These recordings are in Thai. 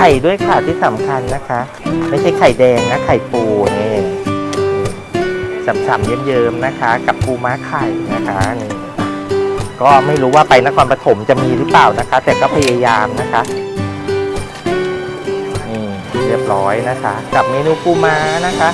ไข่ด้วยค่ะที่สำคัญนะคะ ไม่ใช่ไข่แดงนะไข่ปูนี่ฉ่ำๆเยิ้มๆนะคะ กับปูม้าไข่นะคะนี่ก็ไม่รู้ว่าไปนครปฐมจะมีหรือเปล่านะคะ แต่ก็พยายามนะคะนี่เรียบร้อยนะคะ กับเมนูปูม้านะคะ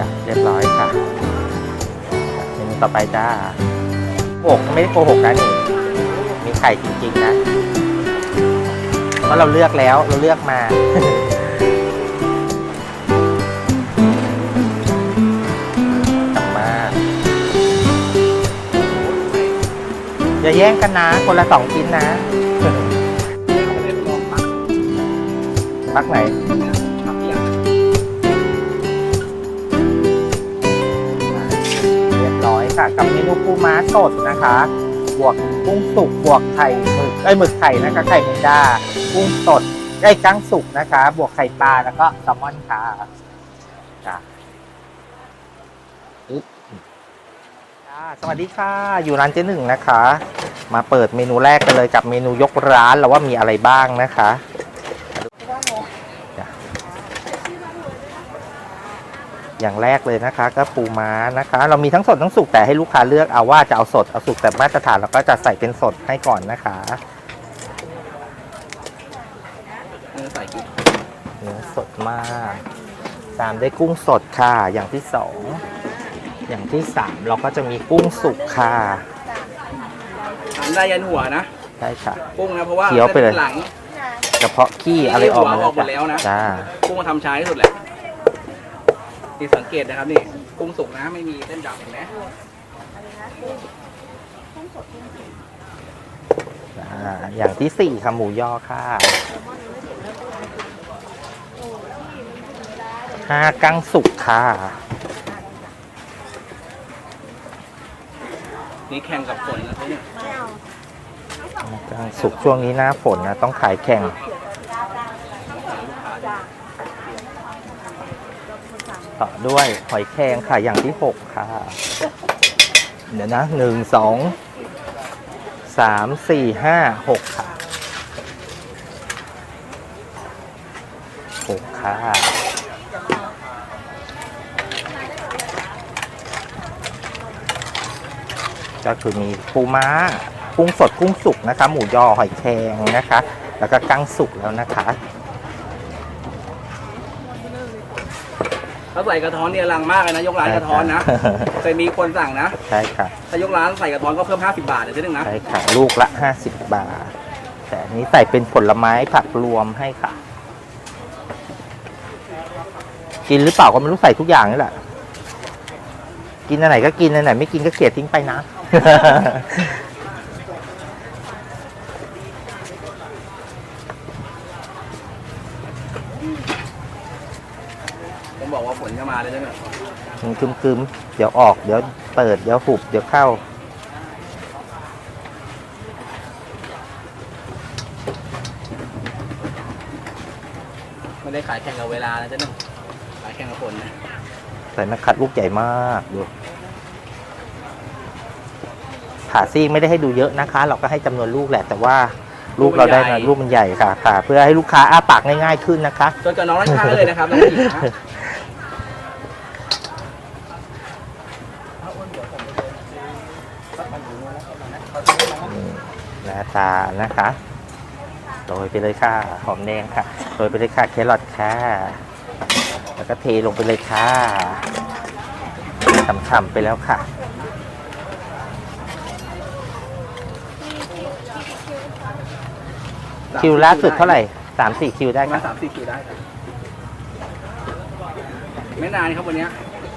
จ้ะเรียบร้อยค่ะเมนูต่อไปจ้าโกไม่ได้โกหกนะนี่มีไข่จริงๆนะ ราะเราเลือกแล้วเราเลือกมา กลับมาอย่าแย่งกันนะ คนละสองชิ้นนะปักไหนเรียบร้อยค่ะ กับเมนูปูม้าสดนะคะ บวกกุ้งสุกบวกไข่หมึก ไอ้ยหมึกไข่นะคะไข่แมงดากุ้งสดไอ้ยกั้งสุกนะคะ บวกไข่ปลาแล้วก็แซลมอนค่ะจ้ะอึ๊บจ้าสวัสดีค่ะ อยู่ร้านเจ๊หนึ่งนะคะ มาเปิดเมนูแรกกันเลยกับเมนูยกร้านแล้วว่ามีอะไรบ้างนะคะจ้ะอย่างแรกเลยนะคะก็ปูม้านะคะ เรามีทั้งสดทั้งสุกแต่ให้ลูกค้าเลือกเอาว่าจะเอาสดเอาสุกแต่มาตรฐานเราก็จะใส่เป็นสดให้ก่อนนะคะ ใส่กิ๊ก เนื้อ สดมาก ตามด้วยกุ้งสดค่ะ อย่างที่สอง อย่างที่สามเราก็จะมีกุ้งสุกค่ะทำได้ยันหัวนะใช่ค่ะ กุ้งนะเพราะว่าเคี้ยวไปเลย หลังกระเพาะขี้อะไรออกมาหัวออกหมดแล้วนะจ้ากุ้งมาทำช้าที่สุดแหละนี่สังเกตนะครับนี่กุ้งสุกนะไม่มีเส้นดำเห็นไหมจ้าอย่างที่สี่ค่ะหมูยอค่ะ ห้ากั้งสุกค่ะนี่แข่งกับฝนนะเนี่ยกั้งสุกช่วงนี้หน้าฝนนะต้องขายแข่งต่อด้วยหอยแครงค่ะอย่างที่หกค่ะ เดี๋ยวนะหนึ่งสองสามสี่ห้าหกค่ะหกค่ะ ก็คือมีปูม้ากุ้งสดกุ้งสุกนะคะ หมูยอหอยแครงนะคะ แล้วก็กั้งสุกแล้วนะคะถ้าใส่กระท้อนเนี่ยลังมากเลยนะ ยกร้านกระท้อนนะเคยมีคนสั่งนะใช่ค่ะถ้ายกร้านใส่กระท้อนก็เพิ่ม 50 บาทเดี๋ยวจะนึงนะใช่ค่ะลูกละ 50 บาท แต่อันนี้ใส่เป็นผลไม้ผักรวมให้ค่ะ กินหรือเปล่าก็ไม่รู้ใส่ทุกอย่างนี่แหละ กินอันไหนก็กินอันไหนไม่กินก็เกลียดทิ้งไปนะ ผมบอกว่าฝนจะมาเลยเนี่ยมันคึมๆเดี๋ยวออก เดี๋ยวเปิด เดี๋ยวหุบ เดี๋ยวเข้า ไม่ได้ขายแข่งกับเวลานะเจ๊นึงขายแข่งกับฝนนะ ใส่แมคคัดลูกใหญ่มากดู ผ่าซีกไม่ได้ให้ดูเยอะนะคะ เราก็ให้จำนวนลูกแหละ แต่ว่าลูกเราได้มาลูกมันใหญ่ค่ะค่ะเพื่อให้ลูกค้าอ้าปากง่ายๆขึ้นนะคะจนกับน้องรัชชาติเลยนะครับน้องผู้หญิงนะหน้าตานะคะโรยไปเลยค่ะหอมแดงค่ะโรยไปเลยค่ะแครอทค่ะ แล้วก็เทลงไปเลยค่ะฉ่ำๆไปแล้วค่ะ คิวล่าสุดเท่าไหร่สามสี่คิวได้ประมาค่ะณสามสี่คิวได้ครับไม่นานครับวันเนี้ย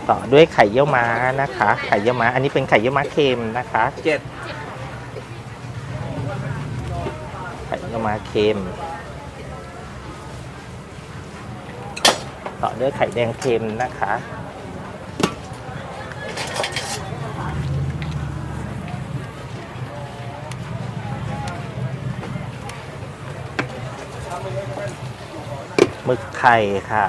ต่อด้วยไข่เยี่ยวม้านะคะ ไข่เยี่ยวม้าอันนี้เป็นไข่เยี่ยวม้าเค็มนะคะ เจ็ดไข่เยี่ยวม้าเค็มต่อด้วยไข่แดงเค็มนะคะ หมึกไข่ค่ะ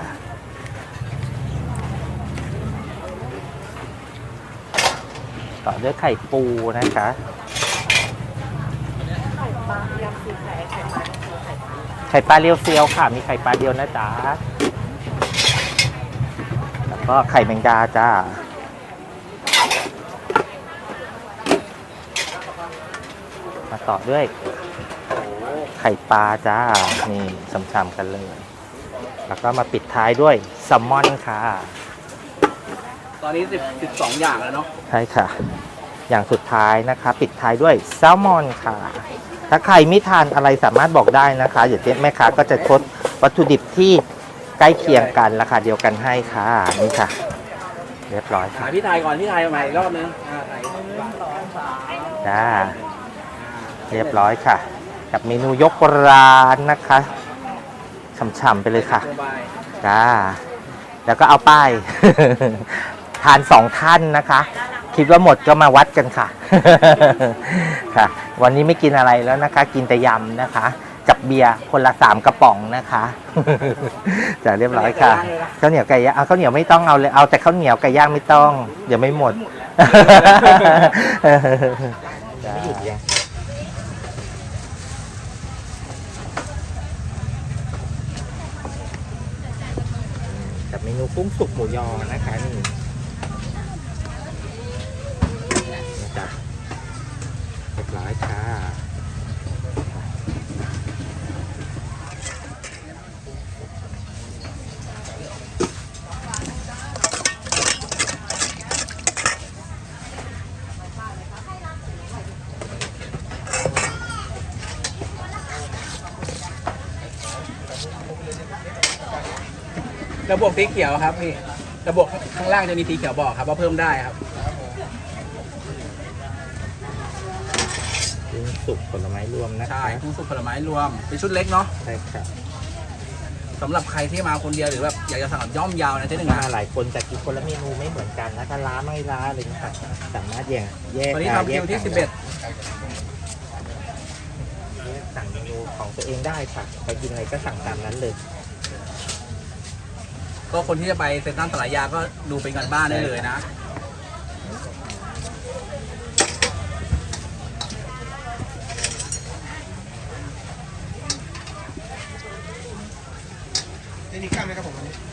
ต่อด้วยไข่ปูนะคะไข่ปลาเรียวเซียวค่ะ มีไข่ปลาเดียวนะจ๊ะ แล้วก็ไข่แมงดาจ้า มาต่อด้วย ข่ปลาจ้า นี่ช้ำๆกันเลย แล้วก็มาปิดท้ายด้วยแซลมอนค่ะ ตอนนี้สิบสิบสองอย่างแล้วเนาะใช่ค่ะ อย่างสุดท้ายนะคะ ปิดท้ายด้วยแซลมอนค่ะ ถ้าใครไม่ทานอะไรสามารถบอกได้นะคะ เดี๋ยวเจ๊แม่ค้าก็จะทดวัตถุดิบที่ใกล้เคียงกันราคาเดียวกันให้ค่ะนี่ค่ะ เรียบร้อยค่ะถ่ายพี่ไทยก่อนพี่ไทยใหม่อีกรอบนึงอ่าถ่ายจ้า เรียบร้อยค่ะ กับเมนูยกร้านนะคะฉ่ำๆไปเลยค่ะสบายจ้าแล้วก็เอาป้าย ทานสองท่านนะคะ คิดว่าหมดก็มาวัดกันค่ะ ค่ะ วันนี้ไม่กินอะไรแล้วนะคะ กินแต่ยำนะคะ กับเบียร์คนละสามกระป๋องนะคะจะเรียบร้อยค่ะข้าวเหนียวไก่ย่างเอาข้าวเหนียวไม่ต้องเอาเลยเอาแต่ข้าวเหนียวไก่ย่างไม่ต้อง เดี๋ยวไม่หมดไม่หยุดยัง กุ้งสุกหมูยอนะคะนี่นะจ๊ะเรียบร้อยค่ะ ระบบสีเขียวครับพี่ระบบข้างล่างจะมีสีเขียวบอกครับว่าเพิ่มได้ครับกุ้งสุกผลไม้รวมนะคะใช่กุ้งสุกผลไม้รวมเป็นชุดเล็กเนาะใช่ค่ะสำหรับใครที่มาคนเดียวหรือแบบอยากจะสั่งแบบย่อมยาวนะเจ๊หนึ่งมานะหลายคนจะกินคนละเมนูไม่เหมือนกันนะถ้าล้าไม่ล้าอะไรอย่างเงี้ยค่ะสามารถแยกแยกวันนี้ได้ทำคิวที่แยกสิสั่บงเอ็ดแยกสั่งเมนูของตัวเองได้ค่ะใครกินอะไรก็สั่งตามนั้นเลย ก็คนที่จะไปเซ็นทรัลสลายยาก็ดูเป็นกันบ้านได้เลยนะ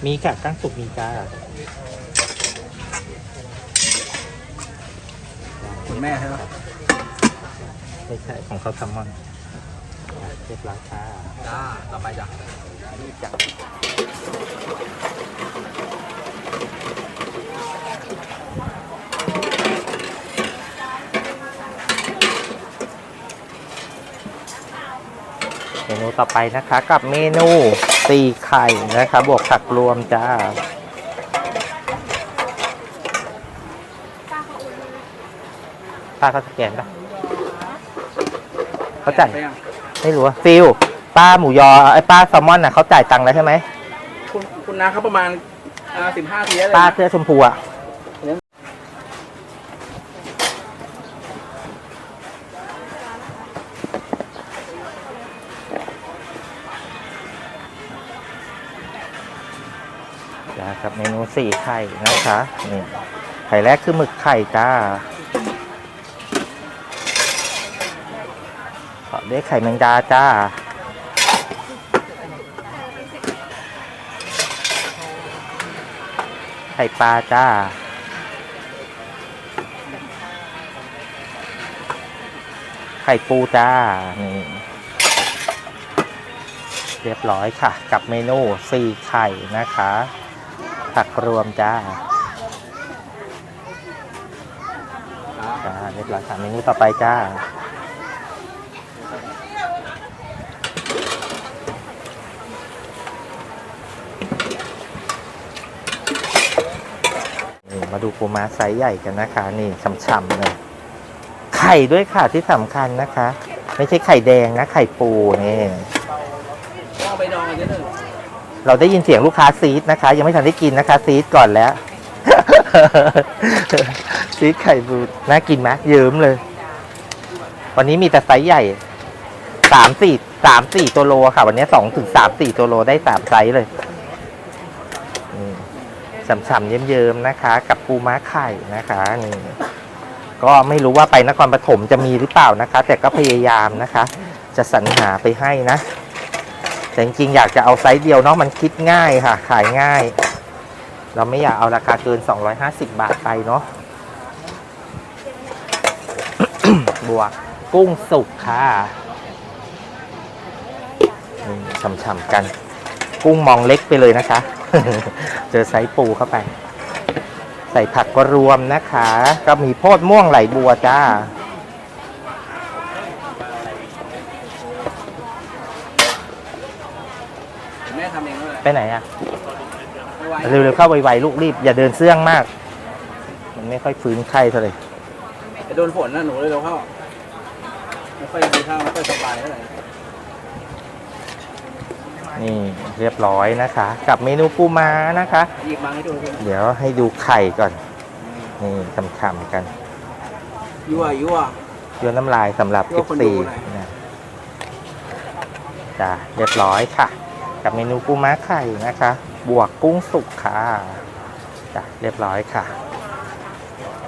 มีค่ะกั้งสุกมีจ้าคุณแม่ใช่ไหมไม่ใช่ของเขาแซลมอนอะ เรียบร้อยค่ะจ้าต่อไปจ้ะนี่จ้ะเมนูต่อไปนะคะกับเมนูตีไข่นะคะ บวกผักรวมจ้าป้าเขาสแกนปะเขาจ่าย ไปยังไม่รู้อะฟิลป้าหมูยอไอ้ป้าแซลมอนน่ะเขาจ่ายตังค์แล้วใช่ไหมคุณคุณนาเขาประมาณสิบห้าทีได้เลยป้านะเสื้อชมพูอะจ้ากับเมนูสี่ไข่นะคะนี่ไข่แรกคือหมึกไข่จ้า ต่อด้ไข่แมงดาจ้า ไข่ปลาจ้า ไข่ปูจ้า นี่ เรียบร้อยค่ะ กับเมนูสี่ไข่นะคะ ผักรวมจ้าจ้าเรียบร้อยค่ะเมนูต่อไปจ้า ดูปูม้าไซส์ใหญ่กันนะคะ นี่ฉ่ำๆเลยไข่ด้วยค่ะที่สำคัญนะคะ ไม่ใช่ไข่แดงนะ ไข่ปูนี่เอาไปดองกันเจ๊หนึ่งเราได้ยินเสียงลูกค้าซีดนะคะ ยังไม่ทันได้กินนะคะ ซีดก่อนแล้ว ซีดไข่ปูน่ากินไหมเยิ้มเลย วันนี้มีแต่ไซส์ใหญ่สามสี่สามสี่ตัวโลค่ะ วันนี้สองถึงสามสี่ตัวโลได้สามไซส์เลย ฉ่ำๆเยิ้มๆนะคะ กับปูม้าไข่นะคะนี่ก็ไม่รู้ว่าไปนครปฐมจะมีหรือเปล่านะคะ แต่ก็พยายามนะคะ จะสรรหาไปให้นะ แต่จริงๆอยากจะเอาไซส์เดียวเนาะมันคิดง่ายค่ะ ขายง่าย เราไม่อยากเอาราคาเกิน 250 บาทไปเนาะบวกกุ้งสุกค่ะฉ่ำๆกัน กุ้งมองเล็กไปเลยนะคะ เจอไซส์ปูเข้าไป ใส่ผักก็รวมนะคะ ก็มีโพดม่วงไหลบัวจ้า แม่ทำเองด้วยไปไหนอะไม่ไหวเร็วๆเข้าไวๆลูกรีบ อย่าเดินเสื่องมาก มันไม่ค่อยฟื้นไข้เท่าไหร่จะโดนฝนนะหนูเลยเร็วเข้า ไม่ค่อยดีท่าไม่ค่อยสบายเท่าไหร่ นี่เรียบร้อยนะคะ กับเมนูปูม้านะคะ หยิบมาให้ดูเพื่อนเดี๋ยวให้ดูไข่ก่อน นี่ฉ่ำๆกันยั่วยั่วเยื่อน้ำลายสำหรับเพื่อคนดู14หน่อยนะจ้ะเรียบร้อยค่ะ กับเมนูปูม้าไข่นะคะ บวกกุ้งสุกค่ะจ้ะเรียบร้อยค่ะ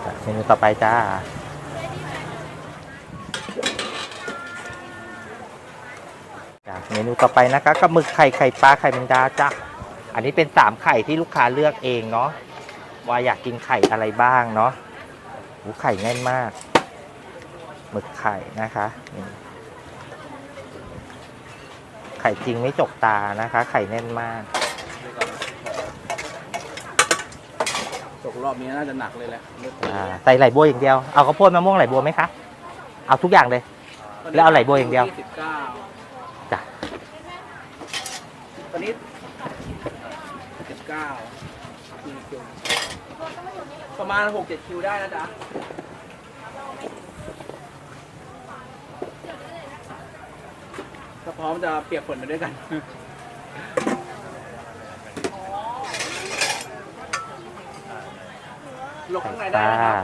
จ้ะเมนูต่อไปจ้า เมนูต่อไปนะคะกับหมึกไข่ไข่ปลาไข่แมงดาจ้ะอันนี้เป็นสามไข่ที่ลูกค้าเลือกเองเนาะว่าอยากกินไข่อะไรบ้างเนาะหูไข่แน่นมากหมึกไข่นะคะนี่ไข่จริงไม่จกตานะคะ ไข่แน่นมากตกรอบนี้น่าจะหนักเลยแหละอ่าใส่ไหลบัวอย่างเดียวเอาข้าวโพดมะม่วงไหลบัวไหมคะเอาทุกอย่างเลย แล้วเอาไหลบัวอย่างเดียวสิบเก้า จ้ะตอนนี้สิบเก้าคิวประมาณหกเจ็ดคิวได้นะจ๊ะถ้าพร้อมจะเปียกฝนไปด้วยกันหลบข้างในได้จ้านะครับ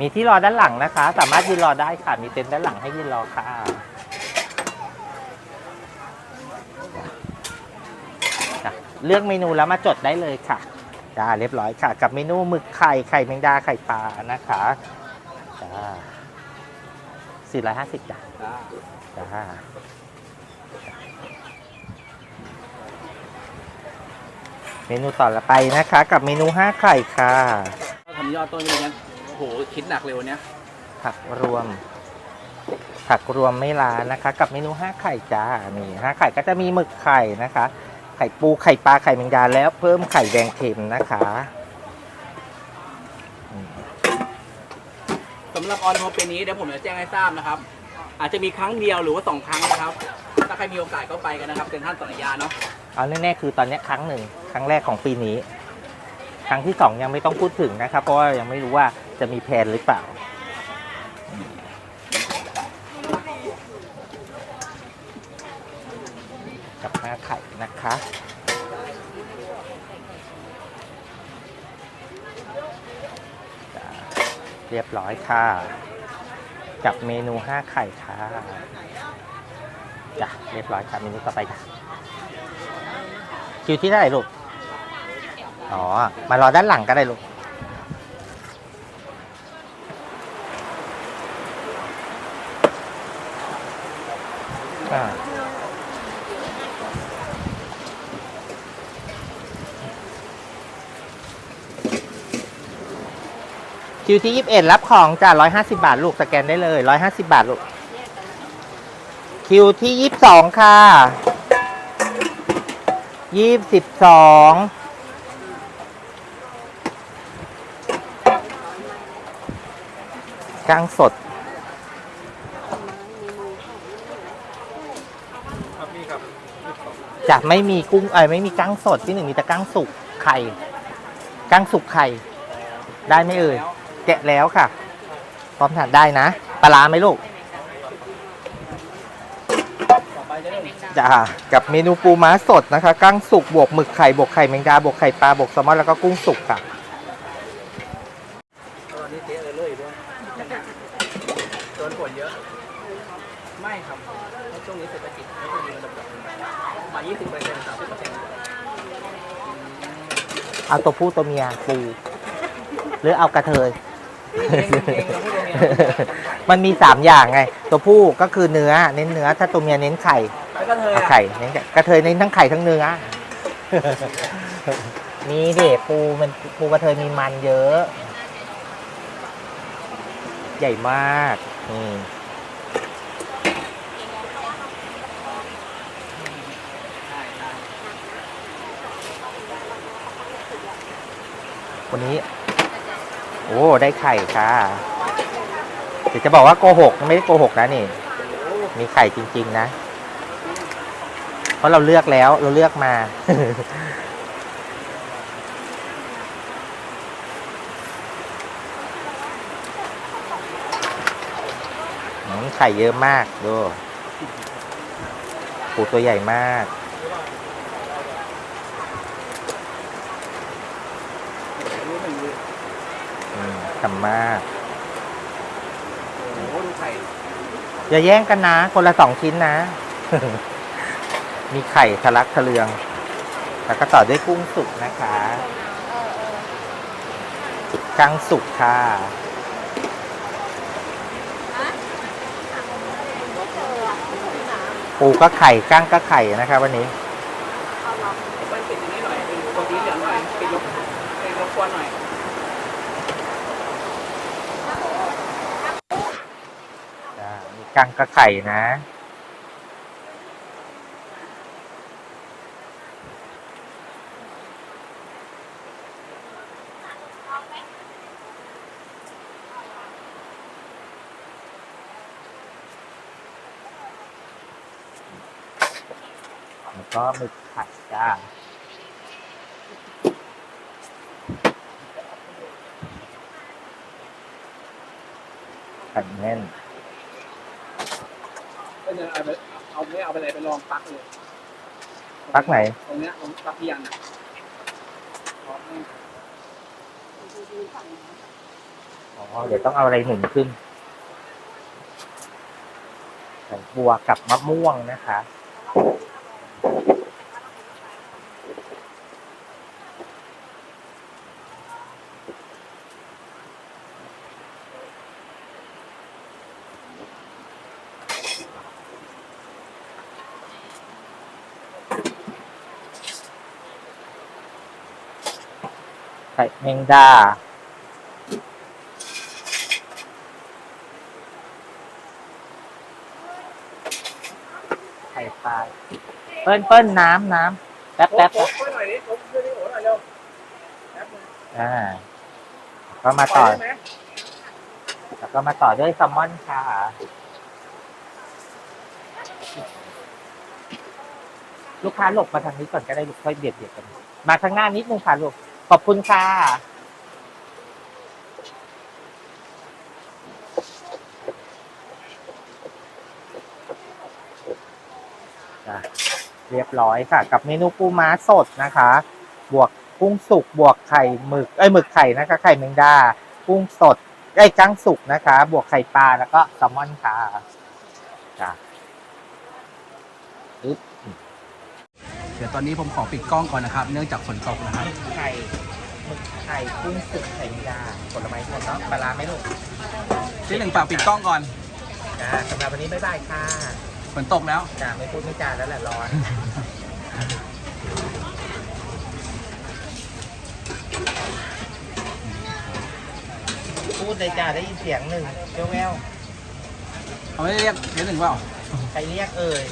มีที่รอด้านหลังนะคะ สามารถยืนรอได้ค่ะ มีเต็นท์ด้านหลังให้ยืนรอค่ะจ้ะ เลือกเมนูแล้วมาจดได้เลยค่ะจ้าเรียบร้อยค่ะ กับเมนูหมึกไข่ไข่แมงดาไข่ปลานะคะจ้าสี่ร้อยห้าสิบจ้ะจ้าจ้าเมนูต่อไปนะคะ กับเมนูห้าไข่ค่ะถ้าทำยอดต้นนี้งั้นโอ้โหคิดหนักเลยวันเนี้ยผักรวม ผักรวมไม่ลานะคะ กับเมนูห้าไข่จ้านี่ห้าไข่ก็จะมีหมึกไข่นะคะ ไข่ปูไข่ปลาไข่แมงดาแล้วเพิ่มไข่แดงเค็มนะคะอืมสำหรับออนโมปีนี้เดี๋ยวผมจะแจ้งให้ทราบนะครับ อาจจะมีครั้งเดียวหรือว่าสองครั้งนะครับ ถ้าใครมีโอกาสก็ไปกันนะครับเป็นท่านสัญญาเนาะเอาแน่ๆคือตอนนี้ครั้งหนึ่งครั้งแรกของปีนี้ ครั้งที่สองยังไม่ต้องพูดถึงนะครับ เพราะว่ายังไม่รู้ว่าจะมีแพลนหรือเปล่า กับห้าไข่ นะคะ เรียบร้อยค่ะ กับเมนูห้าไข่ค่ะจ้ะเรียบร้อยค่ะเมนูต่อไปจ้ะคิวที่เท่าไหร่ลูก อ๋อ มารอด้านหลังก็ได้ลูกอ่า คิวที่ยี่สิบเอ็ดรับของจ้ะร้อยห้าสิบาท ลูกสแกนได้เลยร้อยห้าสิบาท ลูก คิวที่ยี่สิบสองค่ะยี่สิบสองกั้งสดจะไม่มีกุ้งเอ้ไม่มีกั้งสดที่หนึ่งมีแต่กั้งสุกไข่ กั้งสุกไข่ ได้ไหมเอ่ย แกะแล้วค่ะ พร้อมทานได้นะ ปลาร้าไหมลูกต่อไปจะเริ่มจ้ากับเมนูปูม้าสดนะคะกั้งสุกบวกหมึกไข่บวกไข่แมงดาบวกไข่ปลาบวกแซลมอนแล้วก็กุ้งสุกค่ะตอนนี้เจ๊เออเลยด้วยโดนฝนเยอะ ไม่ครับเพราะช่วงนี้เศรษฐกิจไม่ค่อยดีมันแบบมา 20เปอร์เซ็นต์30เปอร์เซ็นต์เอาตัวผู้ตัวเมียปู หรือเอากระเทย มันมีสามอย่างไง ตัวผู้ก็คือเนื้อเน้นเนื้อ ถ้าตัวเมียเน้นไข่แล้วก็กระเทยเอาอะไข่เน้นกระเทยเน้นทั้งไข่ทั้งเนื้อมีเด็ปูมันปูกระเทยมีมันเยอะ ใหญ่มากนี่ใช่ใช่วันนี้ โอ้ ได้ไข่ค่ะ เดี๋ยวจะบอกว่าโกหก ไม่ได้โกหกนะนี่ มีไข่จริง ๆ นะ เพราะเราเลือกแล้ว เราเลือกมา ไข่เยอะมากดูปูตัวใหญ่มาก รู้หนึ่งรู้ อืมทำมาก โอ้โหดูไข่อย่าแย่งกันนะ คนละสองชิ้นนะ มีไข่ทะลักทะเลือง แล้วก็ต่อด้วยกุ้งสุกนะคะกั้งสุกค่ะ ปูก็ไข่กั้งก็ไข่นะคะวันนี้ มันปิดอย่างนี้หน่อยเป็นตัวสีเหลืองหน่อยปิดลบเป็นรบกวนหน่อย จ้ามีกั้งก็ไข่นะ แล้วก็หมึกผัดจ้าผัดแน่น ก็จะเอาไปเอาไม่เอาไปอะไรไปลองปลักเลยปลั๊กไหน ตรงเนี้ยตรงปลักที่ยันอ๋อ เดี๋ยวต้องเอาอะไรหนุนขึ้นใส่บัวกับมะม่วงนะคะ แมงดา ไข่ปลาเปิ้ลเปิ้ลน้ำน้ำแป๊บแป๊บโอ้แป๊บโหหน่อยดิผมช่วยดิโอ้หน่อยเร็วแป๊บนึงอ่าก็มาต่อปล่ยได้ไหมแล้วก็มาต่อด้วยแซลมอนค่ะลูกค้าหลบมาทางนี้ก่อนก็ได้ลูกค่อยเบียดเบียดกัน มาข้างหน้านิดนึงค่ะลูก ขอบคุณค่ะเรียบร้อยค่ะ กับเมนูปูม้าสดนะคะ บวกกุ้งสุกบวกไข่หมึก เอ้ยหมึกไข่นะคะ ไข่แมงดา กุ้งสดไอ้กั้งสุกนะคะ บวกไข่ปลาแล้วก็แซลมอนค่ะจ้ะอึ๊บ ดี๋ยวตอนนี้ผมขอปิดกล้องก่อนนะครับ เนื่องจากฝนตกนะครับ ไข่หมึกไข่กุ้งสุกไข่แมงดาผลไม้สดเนาะปลาร้าไหมลูกที่หนึ่งฝากปิดกล้องก่อนจ้าสำหรับวันนี้บ๊ายบายค่ะฝนตกแล้วจ้าไม่พูดไม่จาแล้วแหละร้อน พูดเลยจ้าได้ยินเสียงหนึ่งเจ้าแววเขาไม่ได้เรียกเดี๋ยวหนึ่งเปล่าใครเรียกเอ่ย